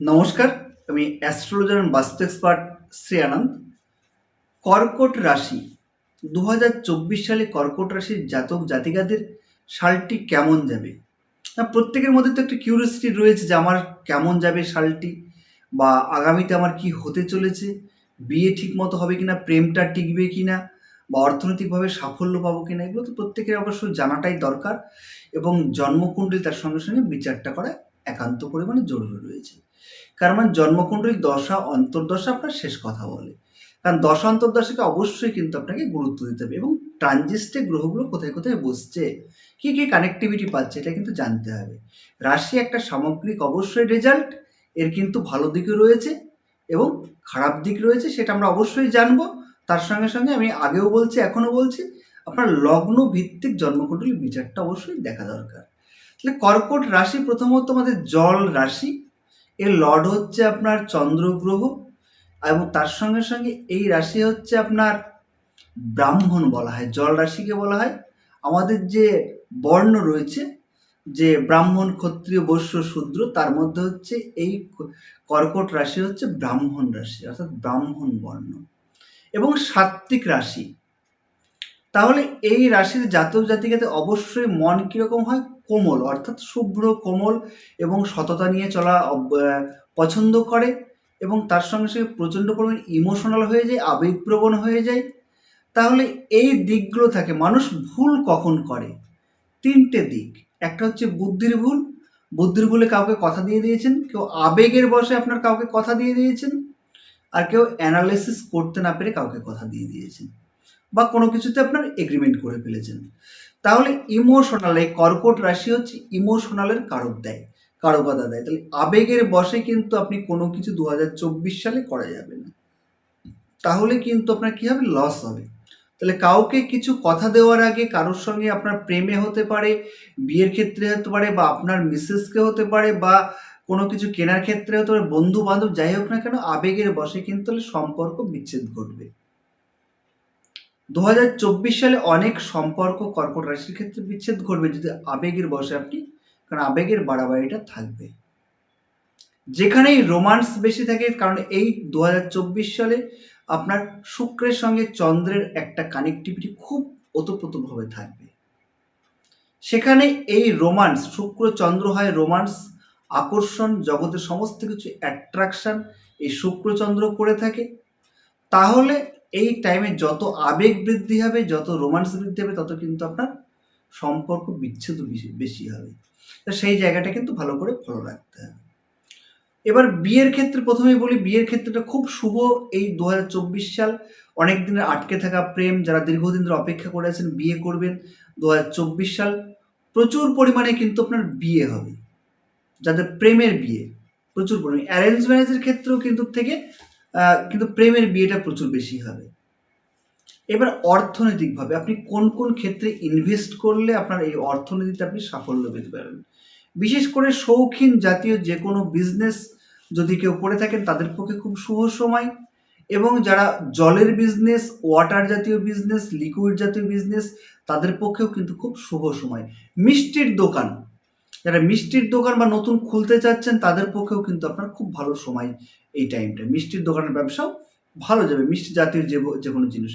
নমস্কার, আমি astrologer and vastu expert Shri Anand. কর্কট রাশি দু হাজার চব্বিশ সালে কর্কট রাশির জাতক জাতিকাদের সালটি কেমন যাবে? না, প্রত্যেকের মধ্যে তো একটা কিউরিয়াসিটি রয়েছে যে আমার কেমন যাবে সালটি, বা আগামীতে আমার কি হতে চলেছে, বিয়ে ঠিক মতো হবে কিনা, প্রেমটা টিকবে কিনা, বা অর্থনৈতিকভাবে সাফল্য পাবো কিনা, এগুলো তো প্রত্যেকের অবশ্য জানাটাই দরকার, এবং জন্মকুণ্ডলী তার সঙ্গে সঙ্গে বিচারটা করা একান্ত পরিমাণে জরুরি রয়েছে। কারণ মানে জন্মকুণ্ডলী দশা, অন্তর্দশা আপনার শেষ কথা বলে। কারণ দশা, অন্তর্দশাকে অবশ্যই কিন্তু আপনাকে গুরুত্ব দিতে হবে এবং ট্রানজিস্টে গ্রহগুলো কোথায় কোথায় বসছে, কী কী কানেক্টিভিটি পাচ্ছে, এটা কিন্তু জানতে হবে। রাশি একটা সামগ্রিক অবশ্যই রেজাল্ট এর কিন্তু ভালো দিকও রয়েছে এবং খারাপ দিক রয়েছে সেটা আমরা অবশ্যই জানব। তার সঙ্গে সঙ্গে আমি আগেও বলছি, এখনও বলছি, আপনার লগ্ন ভিত্তিক জন্মকুণ্ডলী বিচারটা অবশ্যই দেখা দরকার। তাহলে কর্কট রাশি প্রথমত আমাদের জল রাশি এর লর্ড হচ্ছে আপনার চন্দ্র গ্রহ এবং তার সঙ্গে সঙ্গে এই রাশি হচ্ছে আপনার ব্রাহ্মণ বলা হয়। জল রাশিকে বলা হয়। আমাদের যে বর্ণ রয়েছে যে ব্রাহ্মণ, ক্ষত্রিয়, বৈশ্য, শূদ্র, তার মধ্যে হচ্ছে এই কর্কট রাশি হচ্ছে ব্রাহ্মণ রাশি, অর্থাৎ ব্রাহ্মণ বর্ণ। এবং সাত্ত্বিক রাশি। তাহলে এই রাশির জাতক জাতিকাতে অবশ্যই মন কীরকম হয়? কোমল, অর্থাৎ শুভ্র, কোমল এবং সততা নিয়ে চলা পছন্দ করে এবং তার সঙ্গে সঙ্গে প্রচণ্ড পরিমাণ ইমোশনাল হয়ে যায়, আবেগপ্রবণ হয়ে যায়। তাহলে এই দিকগুলো থাকে, মানুষ ভুল কখন করে? তিনটে দিক। একটা হচ্ছে বুদ্ধির ভুল। বুদ্ধির ভুলে কাউকে কথা দিয়ে দিয়েছেন, কেউ আবেগের বসে আপনার কাউকে কথা দিয়ে দিয়েছেন, আর কেউ অ্যানালিসিস করতে না পেরে কাউকে কথা দিয়ে দিয়েছেন। বা কোনো কিছুতে আপনার এগ্রিমেন্ট করে ফেলেছেন। তাহলে ইমোশনাল এই কর্কট রাশি হচ্ছে ইমোশনালের কারক দেয়, কারকতা দেয়। তাহলে আবেগের বসে কিন্তু আপনি কোনো কিছু দু সালে করা যাবে না। তাহলে কিন্তু আপনার কি হবে? লস হবে। তাহলে কাউকে কিছু কথা দেওয়ার আগে কারোর সঙ্গে আপনার প্রেমে হতে পারে, বিয়ের ক্ষেত্রে হতে পারে বা আপনার মিসেসকে হতে পারে বা কোনো কিছু কেনার ক্ষেত্রে হতে পারে বন্ধু বান্ধব যাই হোক না কেন, আবেগের বসে কিন্তু সম্পর্ক বিচ্ছেদ ঘটবে। দু হাজার চব্বিশ সালে অনেক সম্পর্ক কর্কট রাশির ক্ষেত্রে বিচ্ছেদ ঘটবে যদি আবেগের বসে আপনি, কারণ আবেগের বাড়াবাড়িটা থাকবে। যেখানেই রোমান্স বেশি থাকে, কারণ এই দু হাজার চব্বিশ সালে আপনার শুক্রের সঙ্গে চন্দ্রের একটা কানেক্টিভিটি খুব ওতপ্রোতভাবে থাকবে। সেখানে এই রোমান্স, শুক্র, চন্দ্র হয় রোমান্স, আকর্ষণ, জগতের সমস্ত কিছু অ্যাট্রাকশন এই শুক্রচন্দ্র করে থাকে। তাহলে এই টাইমে যত আবেগ বৃদ্ধি হবে, যত রোমান্স বৃদ্ধি হবে, তত কিন্তু আপনার সম্পর্ক বিচ্ছেদ বেশি হবে। তো সেই জায়গাটা কিন্তু ভালো করে ফলো রাখতে হবে। এবার বিয়ের ক্ষেত্রে প্রথমেই বলি, বিয়ের ক্ষেত্রটা খুব শুভ। এই দু হাজার চব্বিশ সাল অনেক দিনের আটকে থাকা প্রেম, যারা দীর্ঘদিন ধরে অপেক্ষা করে আছেন, বিয়ে করবেন দু হাজার চব্বিশ সাল প্রচুর পরিমাণে কিন্তু আপনার বিয়ে হবে। যাদের প্রেমের বিয়ে, প্রচুর পরিমাণে। অ্যারেঞ্জ ম্যারেজের ক্ষেত্রেও কিন্তু থেকে কিন্তু প্রেমের বিয়েটা প্রচুর বেশি হবে। এবার অর্থনৈতিকভাবে আপনি কোন কোন ক্ষেত্রে ইনভেস্ট করলে আপনার এই অর্থনীতিতে আপনি সাফল্য পেতে পারেন? বিশেষ করে শৌখিন জাতীয় যে কোনো বিজনেস যদি কেউ করে থাকেন, তাদের পক্ষে খুব শুভ সময় এবং যারা জলের বিজনেস ওয়াটার জাতীয় বিজনেস লিকুইড জাতীয় বিজনেস তাদের পক্ষেও কিন্তু খুব শুভ সময়। মিষ্টির দোকান যারা মিষ্টির দোকান বা নতুন খুলতে চাচ্ছেন, তাদের পক্ষেও কিন্তু আপনার খুব ভালো সময় এই টাইমটা মিষ্টির দোকানের ব্যবসাও ভালো যাবে, মিষ্টি জাতীয় যে যে কোনো জিনিস।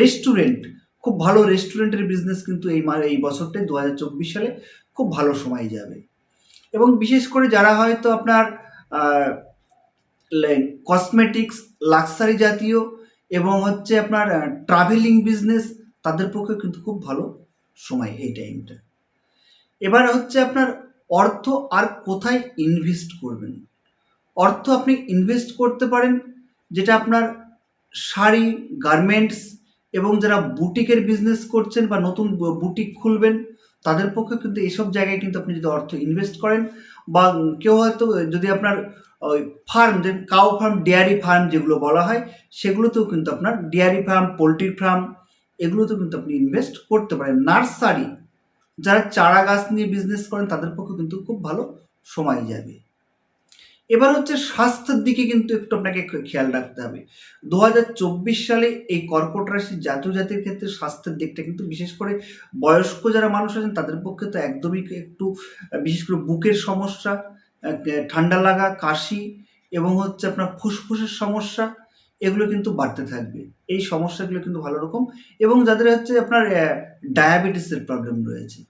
রেস্টুরেন্ট খুব ভালো রেস্টুরেন্টের বিজনেস কিন্তু এই এই বছরটায় দু হাজার চব্বিশ সালে খুব ভালো সময় যাবে। এবং বিশেষ করে যারা হয়তো আপনার কসমেটিক্স লাক্সারি জাতীয় এবং হচ্ছে আপনার ট্রাভেলিং বিজনেস তাদের পক্ষে কিন্তু খুব ভালো সময় এই টাইমটা এবার হচ্ছে আপনার অর্থ আর কোথায় ইনভেস্ট করবেন? অর্থ আপনি ইনভেস্ট করতে পারেন, যেটা আপনার শাড়ি গার্মেন্টস এবং যারা বুটিকের বিজনেস করছেন বা নতুন বুটিক খুলবেন, তাদের পক্ষে কিন্তু এইসব জায়গায় কিন্তু আপনি যদি অর্থ ইনভেস্ট করেন বা কেউ হয়তো যদি আপনার ওই ফার্ম যে কাউ ফার্ম ডেয়ারি ফার্ম যেগুলো বলা হয়, সেগুলোতেও কিন্তু আপনার ডেয়ারি ফার্ম পোলট্রি ফার্ম এগুলোতেও কিন্তু আপনি ইনভেস্ট করতে পারেন। নার্সারি যারা চারা গাছ নিয়ে বিজনেস করেন, তাদের পক্ষে কিন্তু খুব ভালো সময় যাবে। এবার হচ্ছে স্বাস্থ্যের দিকে কিন্তু একটু আপনাকে খেয়াল রাখতে হবে। দু হাজার চব্বিশ সালে এই কর্কট রাশির জাতীয় জাতির ক্ষেত্রে স্বাস্থ্যের দিকটা কিন্তু বিশেষ করে বয়স্ক যারা মানুষ আছেন, তাদের পক্ষে তো একদমই একটু বিশেষ করে বুকের সমস্যা ঠান্ডা লাগা, কাশি এবং হচ্ছে আপনার ফুসফুসের সমস্যা এগুলো কিন্তু বাড়তে থাকবে। এই সমস্যাগুলো কিন্তু ভালো রকম এবং যাদের হচ্ছে আপনার ডায়াবেটিসের প্রবলেম রয়েছে।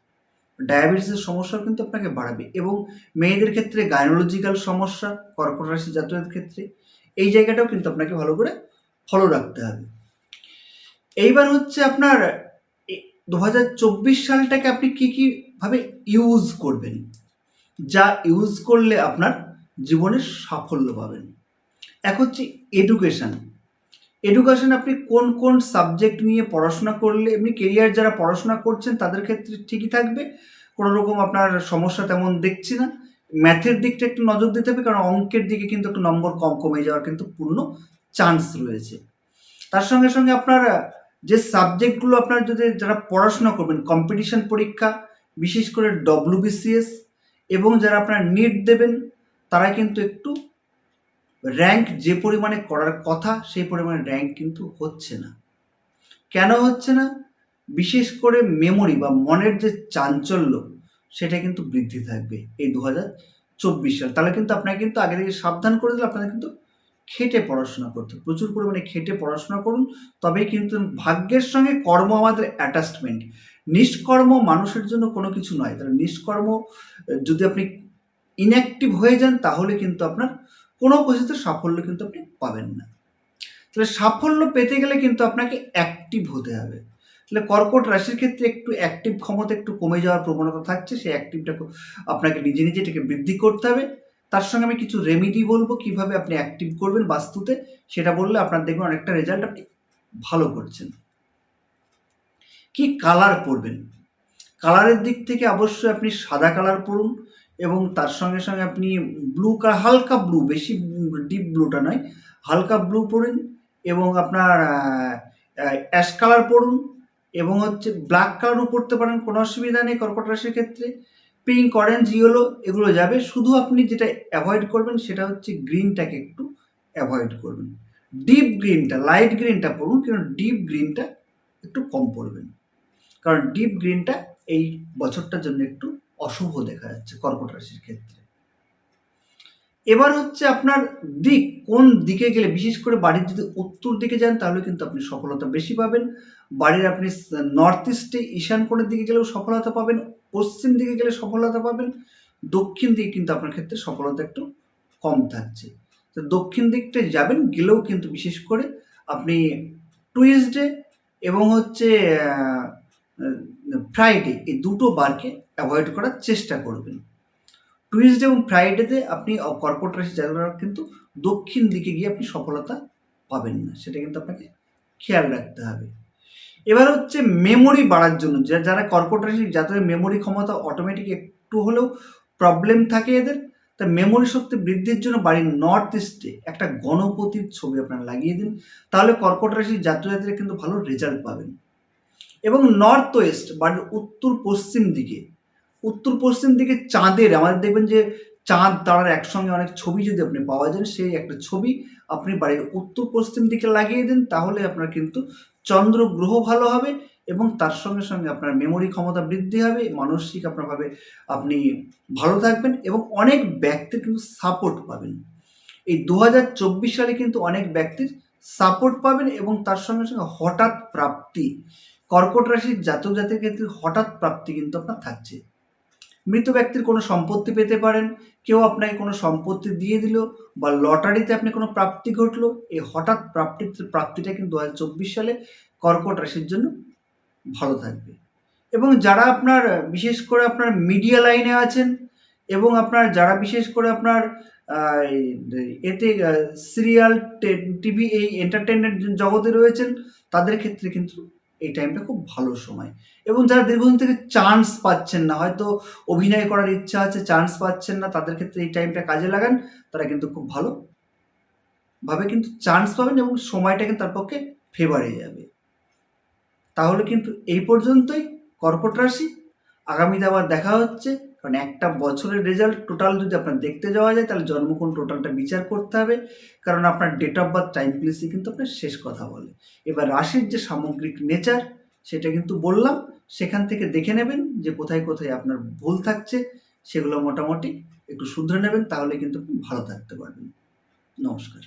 ডায়াবেটিসের সমস্যা কিন্তু আপনাকে বাড়াবে এবং মেয়েদের ক্ষেত্রে গাইনোলজিক্যাল সমস্যা, কর্কট রাশি ক্ষেত্রে এই জায়গাটাও কিন্তু আপনাকে ভালো করে ফলো রাখতে হবে। এইবার হচ্ছে আপনার দু হাজার চব্বিশ সালটাকে আপনি কী কীভাবে ইউজ করবেন? যা ইউজ করলে আপনার জীবনের সাফল্য পাবেন। এক হচ্ছে এডুকেশান এডুকেশন আপনি কোন কোন সাবজেক্ট নিয়ে পড়াশোনা করলে, এমনি কেরিয়ার যারা পড়াশোনা করছেন, তাদের ক্ষেত্রে ঠিকই থাকবে। কোনো রকম আপনার সমস্যা তেমন দেখছি না। ম্যাথের দিকটা একটু নজর দিতে হবে, কারণ অঙ্কের দিকে কিন্তু একটু নম্বর কম কমে যাওয়ার কিন্তু পূর্ণ চান্স রয়েছে। তার সঙ্গে সঙ্গে আপনার যে সাবজেক্টগুলো আপনার যদি যারা পড়াশোনা করবেন কম্পিটিশন পরীক্ষা, বিশেষ করে ডব্লিউবিসিএস এবং যারা আপনার নিট দেবেন, তারা কিন্তু একটু র্যাঙ্ক যে পরিমাণে করার কথা, সেই পরিমাণে র্যাঙ্ক কিন্তু হচ্ছে না। কেন হচ্ছে না? বিশেষ করে মেমোরি বা মনের যে চাঞ্চল্য, সেটা কিন্তু বৃদ্ধি থাকবে এই দু হাজার চব্বিশ সাল। তাহলে কিন্তু আপনাকে কিন্তু আগে থেকে সাবধান করে দিলে আপনাদের কিন্তু খেটে পড়াশোনা করতে প্রচুর পরিমাণে খেটে পড়াশোনা করুন, তবেই কিন্তু ভাগ্যের সঙ্গে কর্ম আমাদের অ্যাটাচমেন্ট নিষ্কর্ম মানুষের জন্য কোনো কিছু নয়। তাহলে নিষ্কর্ম যদি আপনি ইনঅ্যাক্টিভ হয়ে যান, তাহলে কিন্তু আপনার কোনো কিছুতে সাফল্য কিন্তু আপনি পাবেন না। তাহলে সাফল্য পেতে গেলে কিন্তু আপনাকে অ্যাক্টিভ হতে হবে। তাহলে কর্কট রাশির ক্ষেত্রে একটু অ্যাক্টিভ ক্ষমতা একটু কমে যাওয়ার প্রবণতা থাকছে, সেই অ্যাক্টিভটা আপনাকে নিজে নিজে এটাকে বৃদ্ধি করতে হবে। তার সঙ্গে আমি কিছু রেমিডি বলব, কীভাবে আপনি অ্যাক্টিভ করবেন বাস্তুতে, সেটা বললে আপনার দেখবেন অনেকটা রেজাল্ট আপনি ভালো করছেন। কি কালার পরবেন? কালারের দিক থেকে অবশ্যই আপনি সাদা কালার পরুন। এবং তার সঙ্গে সঙ্গে আপনি ব্লু হালকা ব্লু বেশি ডিপ ব্লুটা নয়, হালকা ব্লু পরুন এবং আপনার অ্যাশ কালার পরুন এবং হচ্ছে ব্ল্যাক কালারও পরতে পারেন, কোনো অসুবিধা নেই কর্কট রাশির ক্ষেত্রে। পিঙ্ক অরেঞ্জ ইয়েলো এগুলো যাবে, শুধু আপনি যেটা অ্যাভয়েড করবেন সেটা হচ্ছে গ্রিনটাকে একটু অ্যাভয়েড করবেন। ডিপ গ্রিনটা লাইট গ্রিনটা পড়ুন কিন্তু ডিপ গ্রিনটা একটু কম পড়বেন। কারণ ডিপ গ্রিনটা এই বছরটার জন্য একটু অশুভ দেখা যাচ্ছে কর্কট রাশির ক্ষেত্রে। এবার হচ্ছে আপনার দিক, কোন দিকে গেলে, বিশেষ করে বাড়ির যদি উত্তর দিকে যান, তাহলে কিন্তু আপনি সফলতা বেশি পাবেন। বাড়ির আপনি নর্থ ইস্টে ঈশান কোণের দিকে গেলেও সফলতা পাবেন, পশ্চিম দিকে গেলে সফলতা পাবেন। দক্ষিণ দিকে কিন্তু আপনার ক্ষেত্রে সফলতা একটু কম থাকছে। তো দক্ষিণ দিকটা যাবেন, গেলেও কিন্তু বিশেষ করে আপনি টুইসডে এবং হচ্ছে ফ্রাইডে এই দুটো বারকে অ্যাভয়েড করার চেষ্টা করবেন। টুইসডে এবং ফ্রাইডেতে আপনি কর্কট রাশি যারা কিন্তু দক্ষিণ দিকে গিয়ে আপনি সফলতা পাবেন না। সেটা কিন্তু আপনাকে খেয়াল রাখতে হবে। এবার হচ্ছে মেমোরি বাড়ার জন্য। যারা কর্কট রাশি যাদের মেমোরি ক্ষমতা অটোমেটিক একটু হলেও প্রবলেম থাকে এদের, তা মেমোরি শক্তি বৃদ্ধির জন্য বাড়ির নর্থ ইস্টে একটা গণপতির ছবি আপনারা লাগিয়ে দিন। তাহলে কর্কট রাশির জাতীয়রা কিন্তু ভালো রেজাল্ট পাবেন। এবং নর্থ ওয়েস্ট বাড়ির উত্তর পশ্চিম দিকে উত্তর পশ্চিম দিকে চাঁদের, আমাদের দেখবেন যে চাঁদ, তারার একসঙ্গে অনেক ছবি যদি আপনি পাওয়া যান, সেই একটা ছবি আপনি বাড়ির উত্তর পশ্চিম দিকে লাগিয়ে দিন, তাহলে আপনার কিন্তু চন্দ্র গ্রহ ভালো হবে এবং তার সঙ্গে সঙ্গে আপনার মেমোরি ক্ষমতা বৃদ্ধি হবে, মানসিক আপনারভাবে আপনি ভালো থাকবেন এবং অনেক ব্যক্তির কিন্তু সাপোর্ট পাবেন। এই দু হাজার চব্বিশ সালে কিন্তু অনেক ব্যক্তির সাপোর্ট পাবেন এবং তার সঙ্গে সঙ্গে হঠাৎ প্রাপ্তি, কর্কট রাশির জাতক জাতির ক্ষেত্রে হঠাৎ প্রাপ্তি কিন্তু আপনার থাকছে। মৃত ব্যক্তির কোনো সম্পত্তি পেতে পারেন, কেউ আপনাকে কোনো সম্পত্তি দিয়ে দিল, বা লটারিতে আপনি কোনো প্রাপ্তি ঘটলো, এই হঠাৎ প্রাপ্তি প্রাপ্তিটা কিন্তু দু হাজার চব্বিশ সালে কর্কট রাশির জন্য ভালো থাকবে। এবং যারা আপনার, বিশেষ করে আপনার মিডিয়া লাইনে আছেন, এবং আপনার, যারা বিশেষ করে আপনার এতে সিরিয়াল টিভি, এই এন্টারটেনমেন্ট জগতে রয়েছেন, তাদের ক্ষেত্রে কিন্তু এই টাইমটা খুব ভালো সময়। এবং যারা দীর্ঘদিন থেকে চান্স পাচ্ছেন না, হয়তো অভিনয় করার ইচ্ছা আছে চান্স পাচ্ছেন না, তাদের ক্ষেত্রে এই টাইমটা কাজে লাগান, তারা কিন্তু খুব ভালো ভাবে কিন্তু চান্স পাবেন এবং সময়টা কিন্তু তার পক্ষে ফেভারে যাবে। তাহলে কিন্তু এই পর্যন্তই। কর্কট রাশি, আগামীতে আবার দেখা হচ্ছে। কারণ একটা বছরের রেজাল্ট টোটাল যদি আপনার দেখতে যাওয়া যায়, তাহলে জন্মকোণ টোটালটা বিচার করতে হবে। কারণ আপনার ডেট অফ বার্থ টাইম প্লেসই কিন্তু আপনার শেষ কথা বলে। এবার রাশির যে সামগ্রিক নেচার সেটা কিন্তু বললাম। সেখান থেকে দেখে নেবেন যে কোথায় কোথায় আপনার ভুল থাকছে, সেগুলো মোটামুটি একটু শুধরে নেবেন, তাহলে কিন্তু ভালো থাকতে পারবেন। নমস্কার।